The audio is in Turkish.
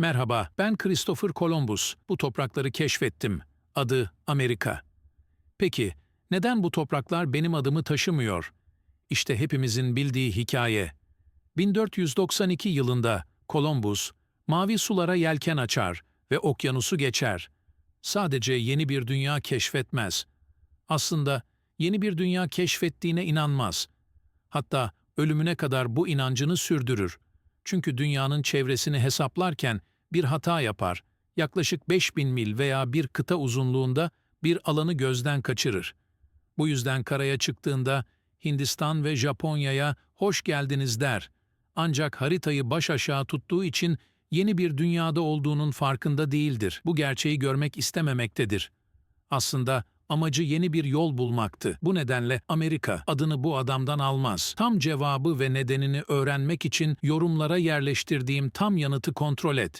Merhaba, ben Christopher Columbus. Bu toprakları keşfettim. Adı Amerika. Peki, neden bu topraklar benim adımı taşımıyor? İşte hepimizin bildiği hikaye. 1492 yılında Columbus, mavi sulara yelken açar ve okyanusu geçer. Sadece yeni bir dünya keşfetmez. Aslında yeni bir dünya keşfettiğine inanmaz. Hatta ölümüne kadar bu inancını sürdürür. Çünkü dünyanın çevresini hesaplarken bir hata yapar. Yaklaşık 5000 mil veya bir kıta uzunluğunda bir alanı gözden kaçırır. Bu yüzden karaya çıktığında Hindistan ve Japonya'ya hoş geldiniz der. Ancak haritayı baş aşağı tuttuğu için yeni bir dünyada olduğunun farkında değildir. Bu gerçeği görmek istememektedir. Aslında amacı yeni bir yol bulmaktı. Bu nedenle Amerika adını bu adamdan almaz. Tam cevabı ve nedenini öğrenmek için yorumlara yerleştirdiğim tam yanıtı kontrol et.